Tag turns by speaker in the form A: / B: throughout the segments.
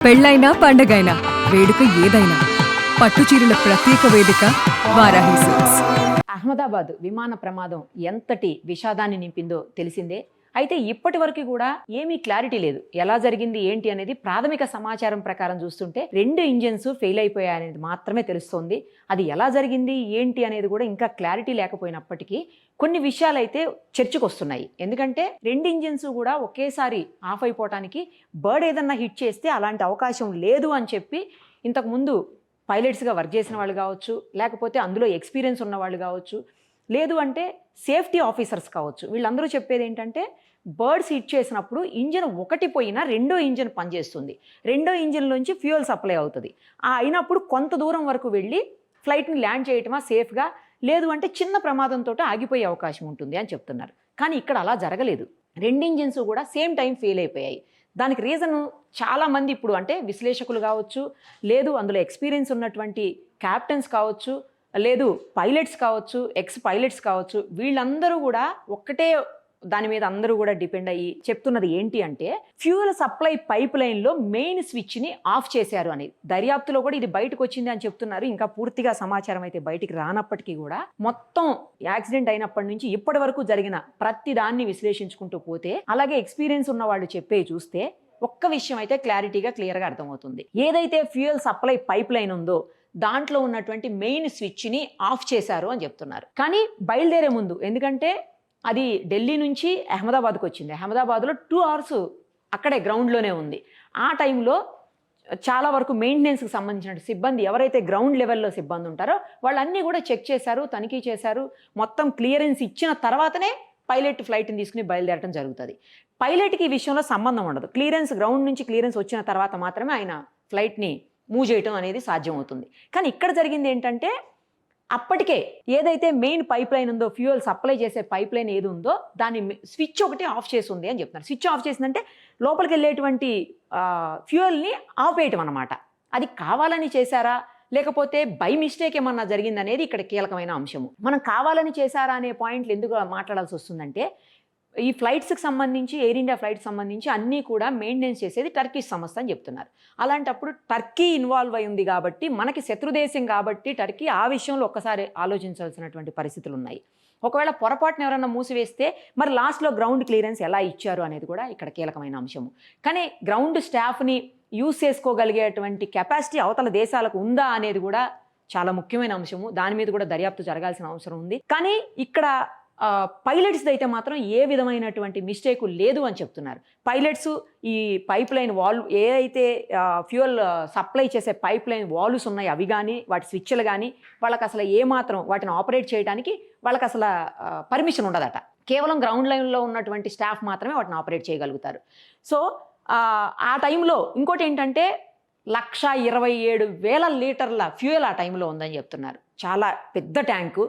A: పెళ్ళైనా పండగైనా వేడుక ఏదైనా పట్టు చీరల ప్రత్యేక వేదిక వారాహి సిల్క్స్
B: అహ్మదాబాద్ విమాన ప్రమాదం ఎంతటి విషాదాన్ని నింపిందో తెలిసిందే? అయితే ఇప్పటి వరకు కూడా ఏమీ క్లారిటీ లేదు. ఎలా జరిగింది ఏంటి అనేది ప్రాథమిక సమాచారం ప్రకారం చూస్తుంటే రెండు ఇంజన్స్ ఫెయిల్ అయిపోయాయనేది మాత్రమే తెలుస్తోంది. అది ఎలా జరిగింది ఏంటి అనేది కూడా ఇంకా క్లారిటీ లేకపోయినప్పటికీ కొన్ని విషయాలు అయితే చర్చకు వస్తున్నాయి ఎందుకంటే రెండు ఇంజిన్స్ కూడా ఒకేసారి ఆఫ్ అయిపోవటానికి బర్డ్ ఏదన్నా హిట్ చేస్తే అలాంటి అవకాశం లేదు అని చెప్పి ఇంతకుముందు పైలట్స్గా వర్క్ చేసిన వాళ్ళు కావచ్చు లేకపోతే అందులో ఎక్స్పీరియన్స్ ఉన్న వాళ్ళు కావచ్చు లేదు అంటే సేఫ్టీ ఆఫీసర్స్ కావచ్చు. వీళ్ళందరూ చెప్పేది ఏంటంటే బర్డ్స్ హిట్ చేసినప్పుడు ఇంజిన్ ఒకటి పోయినా రెండో ఇంజిన్ పనిచేస్తుంది. రెండో ఇంజిన్లోంచి ఫ్యూయల్ సప్లై అవుతుంది. ఆ అయినప్పుడు కొంత దూరం వరకు వెళ్ళి ఫ్లైట్ని ల్యాండ్ చేయటమా సేఫ్గా? లేదు అంటే చిన్న ప్రమాదంతో ఆగిపోయే అవకాశం ఉంటుంది అని చెప్తున్నారు. కానీ ఇక్కడ అలా జరగలేదు. రెండు ఇంజిన్స్ కూడా సేమ్ టైం ఫెయిల్ అయిపోయాయి. దానికి రీజన్ చాలామంది ఇప్పుడు అంటే విశ్లేషకులు కావచ్చు లేదు అందులో ఎక్స్పీరియన్స్ ఉన్నటువంటి క్యాప్టెన్స్ కావచ్చు లేదు పైలట్స్ కావచ్చు ఎక్స్ పైలట్స్ కావచ్చు వీళ్ళందరూ కూడా ఒక్కటే దాని మీద అందరూ కూడా డిపెండ్ అయ్యి చెప్తున్నది ఏంటి అంటే ఫ్యూయల్ సప్లై పైప్ లైన్లో మెయిన్ స్విచ్ని ఆఫ్ చేశారు అనేది దర్యాప్తులో కూడా ఇది బయటకు వచ్చింది అని చెప్తున్నారు. ఇంకా పూర్తిగా సమాచారం అయితే బయటికి రానప్పటికీ కూడా మొత్తం యాక్సిడెంట్ అయినప్పటి నుంచి ఇప్పటి వరకు జరిగిన ప్రతి దాన్ని విశ్లేషించుకుంటూ పోతే అలాగే ఎక్స్పీరియన్స్ ఉన్న వాళ్ళు చెప్పే చూస్తే ఒక్క విషయం అయితే క్లారిటీగా క్లియర్గా అర్థమవుతుంది. ఏదైతే ఫ్యూయల్ సప్లై పైప్ లైన్ ఉందో దాంట్లో ఉన్నటువంటి మెయిన్ స్విచ్ని ఆఫ్ చేశారు అని చెప్తున్నారు. కానీ బయలుదేరే ముందు ఎందుకంటే అది ఢిల్లీ నుంచి అహ్మదాబాద్కి వచ్చింది. అహ్మదాబాద్లో టూ అవర్స్ అక్కడే గ్రౌండ్లోనే ఉంది. ఆ టైంలో చాలా వరకు మెయింటెనెన్స్కి సంబంధించిన సిబ్బంది ఎవరైతే గ్రౌండ్ లెవెల్లో సిబ్బంది ఉంటారో వాళ్ళన్నీ కూడా చెక్ చేశారు తనిఖీ చేశారు. మొత్తం క్లియరెన్స్ ఇచ్చిన తర్వాతనే పైలట్ ఫ్లైట్ని తీసుకుని బయలుదేరడం జరుగుతుంది. పైలట్కి ఈ విషయంలో సంబంధం ఉండదు. క్లియరెన్స్ గ్రౌండ్ నుంచి క్లియరెన్స్ వచ్చిన తర్వాత మాత్రమే ఆయన ఫ్లైట్ని మూవ్ చేయటం అనేది సాధ్యమవుతుంది. కానీ ఇక్కడ జరిగింది ఏంటంటే అప్పటికే ఏదైతే మెయిన్ పైప్ లైన్ ఉందో ఫ్యూయల్ సప్లై చేసే పైప్ లైన్ ఏది ఉందో దాన్ని స్విచ్ ఒకటి ఆఫ్ చేసి ఉంది అని చెప్తున్నారు. స్విచ్ ఆఫ్ చేసిందంటే లోపలికి వెళ్ళేటువంటి ఫ్యూయల్ని ఆపేయటం అనమాట అది కావాలని చేశారా? లేకపోతే బై మిస్టేక్ ఏమన్నా జరిగిందనేది ఇక్కడ కీలకమైన అంశము. మనం కావాలని చేశారా అనే పాయింట్లు ఎందుకు మాట్లాడాల్సి వస్తుందంటే ఈ ఫ్లైట్స్కి సంబంధించి ఎయిర్ ఇండియా ఫ్లైట్స్ సంబంధించి అన్నీ కూడా మెయింటెనెన్స్ చేసేది టర్కీ సంస్థ అని చెప్తున్నారు. అలాంటప్పుడు టర్కీ ఇన్వాల్వ్ అయి ఉంది కాబట్టి మనకి శత్రుదేశం కాబట్టి టర్కీ ఆ విషయంలో ఒక్కసారి ఆలోచించాల్సినటువంటి పరిస్థితులు ఉన్నాయి. ఒకవేళ పొరపాటున ఎవరైనా మూసివేస్తే మరి లాస్ట్లో గ్రౌండ్ క్లియరెన్స్ ఎలా ఇచ్చారు అనేది కూడా ఇక్కడ కీలకమైన అంశము. కానీ గ్రౌండ్ స్టాఫ్ని యూస్ చేసుకోగలిగేటువంటి కెపాసిటీ అవతల దేశాలకు ఉందా అనేది కూడా చాలా ముఖ్యమైన అంశము. దాని మీద కూడా దర్యాప్తు జరగాల్సిన అవసరం ఉంది. కానీ ఇక్కడ పైలట్స్ అయితే మాత్రం ఏ విధమైనటువంటి మిస్టేక్ లేదు అని చెప్తున్నారు. పైలట్స్ ఈ పైప్ లైన్ వాల్ ఏ అయితే ఫ్యూయల్ సప్లై చేసే పైప్ లైన్ వాల్వ్స్ ఉన్నాయి అవి కానీ వాటి స్విచ్లు కానీ వాళ్ళకి అసలు ఏమాత్రం వాటిని ఆపరేట్ చేయడానికి వాళ్ళకి అసలు పర్మిషన్ ఉండదట. కేవలం గ్రౌండ్ లైన్లో ఉన్నటువంటి స్టాఫ్ మాత్రమే వాటిని ఆపరేట్ చేయగలుగుతారు. సో ఆ టైంలో ఇంకోటి ఏంటంటే లక్ష ఇరవై ఏడు వేల లీటర్ల ఫ్యూయల్ ఆ టైంలో ఉందని చెప్తున్నారు. చాలా పెద్ద ట్యాంకు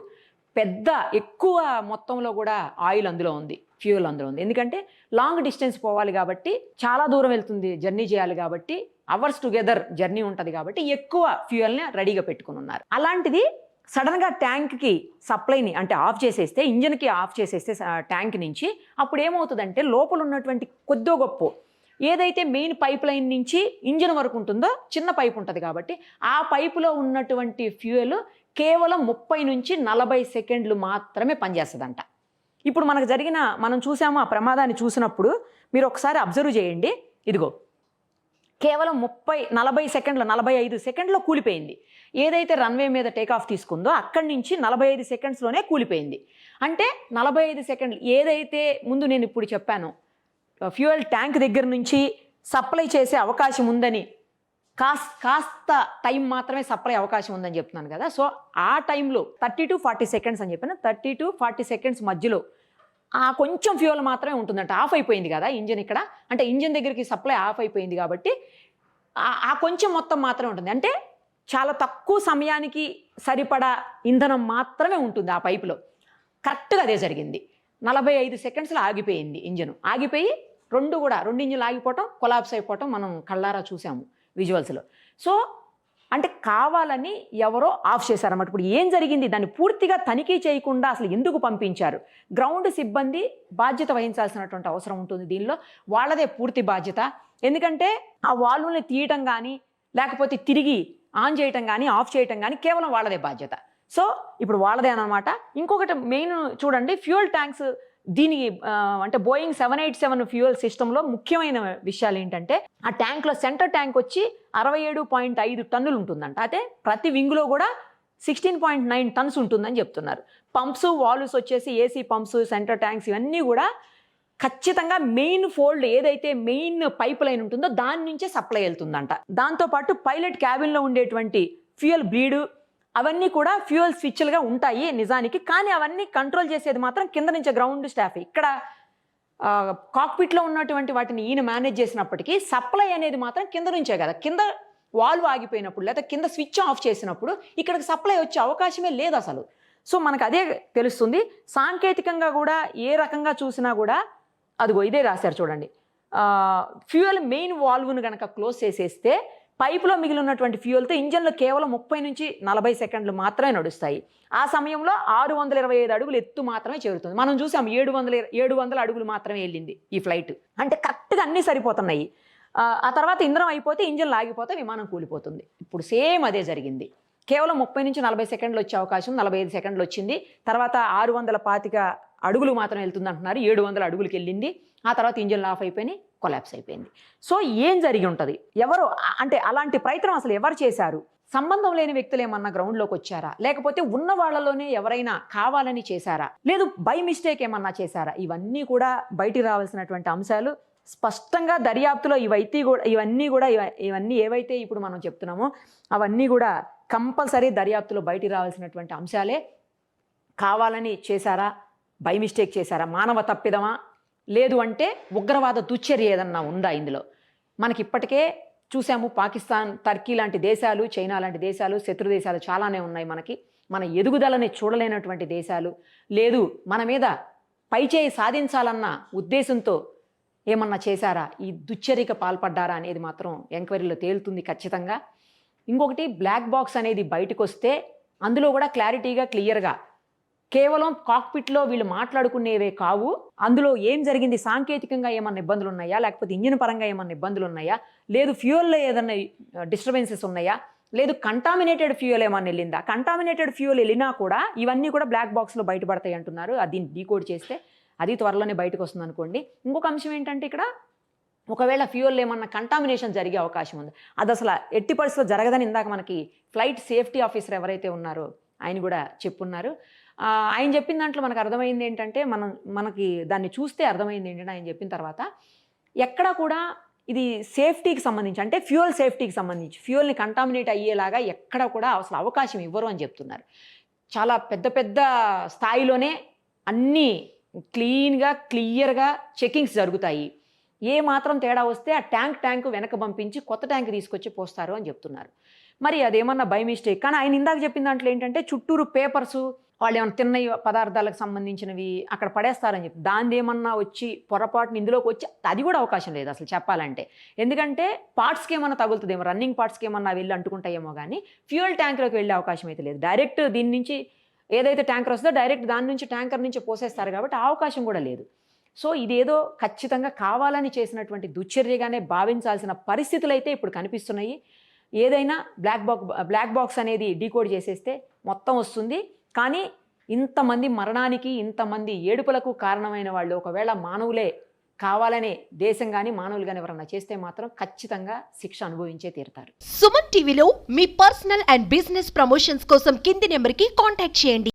B: పెద్ద ఎక్కువ మొత్తంలో కూడా ఆయిల్ అందులో ఉంది ఫ్యూయల్ అందులో ఉంది. ఎందుకంటే లాంగ్ డిస్టెన్స్ పోవాలి కాబట్టి చాలా దూరం వెళ్తుంది జర్నీ చేయాలి కాబట్టి అవర్స్ టుగెదర్ జర్నీ ఉంటుంది కాబట్టి ఎక్కువ ఫ్యూయల్ని రెడీగా పెట్టుకుని ఉన్నారు. అలాంటిది సడన్గా ట్యాంక్కి సప్లైని అంటే ఆఫ్ చేసేస్తే ఇంజన్కి ఆఫ్ చేసేస్తే ట్యాంక్ నుంచి అప్పుడు ఏమవుతుందంటే లోపల ఉన్నటువంటి కొద్దో గొప్ప ఏదైతే మెయిన్ పైప్ లైన్ నుంచి ఇంజిన్ వరకు ఉంటుందో చిన్న పైప్ ఉంటుంది కాబట్టి ఆ పైపులో ఉన్నటువంటి ఫ్యూయల్ కేవలం ముప్పై నుంచి నలభై సెకండ్లు మాత్రమే పనిచేస్తుందంట. ఇప్పుడు మనకు జరిగిన మనం చూసాము ఆ ప్రమాదాన్ని చూసినప్పుడు మీరు ఒకసారి అబ్జర్వ్ చేయండి. ఇదిగో. కేవలం ముప్పై నలభై సెకండ్ల నలభై ఐదు సెకండ్లో కూలిపోయింది. ఏదైతే రన్వే మీద టేక్ ఆఫ్ తీసుకుందో అక్కడి నుంచి నలభై ఐదు సెకండ్స్లోనే కూలిపోయింది. అంటే నలభై ఐదు సెకండ్లు ఏదైతే ముందు నేను ఇప్పుడు చెప్పాను ఫ్యూయల్ ట్యాంక్ దగ్గర నుంచి సప్లై చేసే అవకాశం ఉందని కాస్ కాస్త టైం మాత్రమే సప్లై అవకాశం ఉందని చెప్తున్నాను కదా. సో ఆ టైంలో థర్టీ టు ఫార్టీ సెకండ్స్ అని చెప్పిన. థర్టీ టు ఫార్టీ సెకండ్స్ మధ్యలో ఆ కొంచెం ఫ్యూయల్ మాత్రమే ఉంటుందంట. ఆఫ్ అయిపోయింది కదా ఇంజిన్ ఇక్కడ. అంటే ఇంజిన్ దగ్గరికి సప్లై ఆఫ్ అయిపోయింది కాబట్టి ఆ కొంచెం మొత్తం మాత్రమే ఉంటుంది. అంటే చాలా తక్కువ సమయానికి సరిపడా ఇంధనం మాత్రమే ఉంటుంది ఆ పైపులో. కరెక్ట్గా అదే జరిగింది. నలభై ఐదు సెకండ్స్లో ఆగిపోయింది ఇంజన్. ఆగిపోయి రెండు కూడా రెండు ఇంజిన్లు ఆగిపోవటం కొలాబ్స్ అయిపోవటం మనం కళ్ళారా చూసాము. విజువల్స్లో సో అంటే కావాలని ఎవరో ఆఫ్ చేశారన్నమాట. ఇప్పుడు ఏం జరిగింది? దాన్ని పూర్తిగా తనిఖీ చేయకుండా అసలు ఎందుకు పంపించారు? గ్రౌండ్ సిబ్బంది బాధ్యత వహించాల్సినటువంటి అవసరం ఉంటుంది దీనిలో. వాళ్ళదే పూర్తి బాధ్యత. ఎందుకంటే ఆ వాల్వ్ని తీయటం కానీ లేకపోతే తిరిగి ఆన్ చేయటం కానీ ఆఫ్ చేయటం కానీ కేవలం వాళ్ళదే బాధ్యత. సో ఇప్పుడు వాళ్ళదే అనమాట ఇంకొకటి మెయిన్ చూడండి ఫ్యూయల్ ట్యాంక్స్ దీనికి అంటే Boeing seven eight seven fuel సిస్టంలో ముఖ్యమైన విషయాలు ఏంటంటే ఆ ట్యాంక్లో సెంటర్ ట్యాంక్ వచ్చి అరవై ఏడు పాయింట్ ఐదు టన్నులు ఉంటుందంట. అయితే ప్రతి వింగ్లో కూడా సిక్స్టీన్ పాయింట్ నైన్ టన్స్ ఉంటుందని చెప్తున్నారు. పంప్స్ వాల్వ్స్ వచ్చేసి ఏసీ పంప్స్ సెంటర్ ట్యాంక్స్ ఇవన్నీ కూడా ఖచ్చితంగా మెయిన్ ఫోల్డ్ ఏదైతే మెయిన్ పైప్ లైన్ ఉంటుందో దాని నుంచే సప్లై వెళ్తుందంట. దాంతోపాటు పైలట్ క్యాబిన్లో ఉండేటువంటి ఫ్యూయల్ బ్లీడు అవన్నీ కూడా ఫ్యూయల్ స్విచ్లుగా ఉంటాయి నిజానికి. కానీ అవన్నీ కంట్రోల్ చేసేది మాత్రం కింద నుంచి గ్రౌండ్ స్టాఫ్ ఇక్కడ కాక్పిట్లో ఉన్నటువంటి వాటిని ఈయన మేనేజ్ చేసినప్పటికీ సప్లై అనేది మాత్రం కింద నుంచే కదా. కింద వాల్వ్ ఆగిపోయినప్పుడు లేదా కింద స్విచ్ ఆఫ్ చేసినప్పుడు ఇక్కడికి సప్లై వచ్చే అవకాశమే లేదు అసలు. సో మనకు అదే తెలుస్తుంది. సాంకేతికంగా కూడా ఏ రకంగా చూసినా కూడా అదిగో ఇదే రాశారు చూడండి. ఫ్యూయల్ మెయిన్ వాల్వ్ను కనుక క్లోజ్ చేసేస్తే పైపులో మిగిలి ఉన్నటువంటి ఫ్యూయల్తో ఇంజన్లు కేవలం ముప్పై నుంచి నలభై సెకండ్లు మాత్రమే నడుస్తాయి. ఆ సమయంలో ఆరు వందల ఇరవై ఐదు అడుగులు ఎత్తు మాత్రమే చేరుతుంది. మనం చూసాం ఏడు వందల ఏడు వందల అడుగులు మాత్రమే వెళ్ళింది ఈ ఫ్లైట్. అంటే కరెక్ట్గా అన్నీ సరిపోతున్నాయి. ఆ, ఆ తర్వాత ఇంధనం అయిపోతే ఇంజన్ లాగిపోతే విమానం కూలిపోతుంది. ఇప్పుడు సేమ్ అదే జరిగింది. కేవలం ముప్పై నుంచి నలభై సెకండ్లు వచ్చే అవకాశం నలభై ఐదు సెకండ్లు వచ్చింది. తర్వాత ఆరు వందల పాతిక అడుగులు మాత్రం వెళ్తుంది అంటున్నారు. ఏడు వందల అడుగులకి వెళ్ళింది. ఆ తర్వాత ఇంజన్లు ఆఫ్ అయిపోయినాయి. కొలాప్స్ అయిపోయింది. సో ఏం జరిగి ఉంటుంది? ఎవరు అంటే అలాంటి ప్రయత్నం అసలు ఎవరు చేశారు? సంబంధం లేని వ్యక్తులు ఏమన్నా గ్రౌండ్లోకి వచ్చారా? లేకపోతే ఉన్న వాళ్ళలోనే ఎవరైనా కావాలని చేశారా? లేదు బై మిస్టేక్ ఏమన్నా చేశారా? ఇవన్నీ కూడా బయటికి రావాల్సినటువంటి అంశాలు స్పష్టంగా దర్యాప్తులో ఇవైతే కూడా ఇవన్నీ కూడా ఇవన్నీ ఏవైతే ఇప్పుడు మనం చెప్తున్నామో అవన్నీ కూడా కంపల్సరీ దర్యాప్తులో బయటికి రావాల్సినటువంటి అంశాలే. కావాలని చేశారా? బై మిస్టేక్ చేశారా? మానవ తప్పిదమా? లేదు అంటే ఉగ్రవాద దుశ్చర్య ఏదన్నా ఉందా ఇందులో? మనకి ఇప్పటికే చూసాము పాకిస్తాన్ టర్కీ లాంటి దేశాలు చైనా లాంటి దేశాలు శత్రు దేశాలు చాలానే ఉన్నాయి మనకి. మన ఎదుగుదలని చూడలేనటువంటి దేశాలు. లేదు మన మీద పైచేయి సాధించాలన్న ఉద్దేశంతో ఏమన్నా చేశారా? ఈ దుశ్చర్యకు పాల్పడ్డారా అనేది మాత్రం ఎంక్వైరీలో తేలుతుంది ఖచ్చితంగా. ఇంకొకటి బ్లాక్ బాక్స్ అనేది బయటకు వస్తే అందులో కూడా క్లారిటీగా క్లియర్గా కేవలం కాక్పిట్లో వీళ్ళు మాట్లాడుకునేవే కావు. అందులో ఏం జరిగింది? సాంకేతికంగా ఏమన్నా ఇబ్బందులు ఉన్నాయా లేకపోతే ఇంజిన్ పరంగా ఏమన్నా ఇబ్బందులు ఉన్నాయా లేదు ఫ్యూయల్లో ఏదన్నా డిస్టర్బెన్సెస్ ఉన్నాయా? లేదు కంటామినేటెడ్ ఫ్యూయల్ ఏమన్నా వెళ్ళిందా? కంటామినేటెడ్ ఫ్యూయల్ వెళ్ళినా కూడా ఇవన్నీ కూడా బ్లాక్ బాక్స్లో బయటపడతాయి అంటున్నారు. అది డీకోడ్ చేస్తే అది త్వరలోనే బయటకు వస్తుంది అనుకోండి. ఇంకొక అంశం ఏంటంటే ఇక్కడ ఒకవేళ ఫ్యూయల్ ఏమన్నా కంటామినేషన్ జరిగే అవకాశం ఉంది. అది అసలు ఎట్టి పరిస్థితుల్లో జరగదని ఇందాక మనకి ఫ్లైట్ సేఫ్టీ ఆఫీసర్ ఎవరైతే ఉన్నారో ఆయన కూడా చెప్పున్నారు. ఆయన చెప్పిన దాంట్లో మనకు అర్థమైంది ఏంటంటే మనం మనకి దాన్ని చూస్తే అర్థమైంది ఏంటంటే ఆయన చెప్పిన తర్వాత ఎక్కడ కూడా ఇది సేఫ్టీకి సంబంధించి అంటే ఫ్యూయల్ సేఫ్టీకి సంబంధించి ఫ్యూయల్ని కంటామినేట్ అయ్యేలాగా ఎక్కడ కూడా అసలు అవకాశం ఇవ్వరు అని చెప్తున్నారు. చాలా పెద్ద పెద్ద స్థాయిలోనే అన్నీ క్లీన్గా క్లియర్గా చెకింగ్స్ జరుగుతాయి. ఏ మాత్రం తేడా వస్తే ఆ ట్యాంక్ ట్యాంక్ వెనక పంపించి కొత్త ట్యాంక్ తీసుకొచ్చి పోస్తారు అని చెప్తున్నారు. మరి అదేమన్నా బై మిస్టేక్? కానీ ఆయన ఇందాక చెప్పిన దాంట్లో ఏంటంటే చుట్టూరు పేపర్స్ వాళ్ళు ఏమైనా తిన్న పదార్థాలకు సంబంధించినవి అక్కడ పడేస్తారని చెప్పి దాని ఏమన్నా వచ్చి పొరపాటున ఇందులోకి వచ్చి అది కూడా అవకాశం లేదు అసలు చెప్పాలంటే. ఎందుకంటే పార్ట్స్కి ఏమన్నా తగులుతుందేమో రన్నింగ్ పార్ట్స్కి ఏమన్నా వెళ్ళి అంటుకుంటాయేమో కానీ ఫ్యూయల్ ట్యాంక్లోకి వెళ్ళే అవకాశం అయితే లేదు. డైరెక్ట్ దీని నుంచి ఏదైతే ట్యాంకర్ వస్తుందో డైరెక్ట్ దాని నుంచి ట్యాంకర్ నుంచి పోసేస్తారు కాబట్టి ఆ అవకాశం కూడా లేదు. సో ఇదేదో ఖచ్చితంగా కావాలని చేసినటువంటి దుశ్చర్యగానే భావించాల్సిన పరిస్థితులు అయితే ఇప్పుడు కనిపిస్తున్నాయి. ఏదైనా బ్లాక్ బాక్ బ్లాక్ బాక్స్ అనేది డీకోడ్ చేసేస్తే మొత్తం వస్తుంది. కానీ ఇంతమంది మరణానికి ఇంతమంది ఏడుపులకు కారణమైన వాళ్ళు ఒకవేళ మానవులే కావాలనే దేశం కానీ మానవులు కానీ ఎవరన్నా చేస్తే మాత్రం ఖచ్చితంగా శిక్ష అనుభవించే తీరుతారు.
C: సుమన్ టీవీలో మీ పర్సనల్ అండ్ బిజినెస్ ప్రమోషన్స్ కోసం కింది నెంబర్కి కాంటాక్ట్ చేయండి.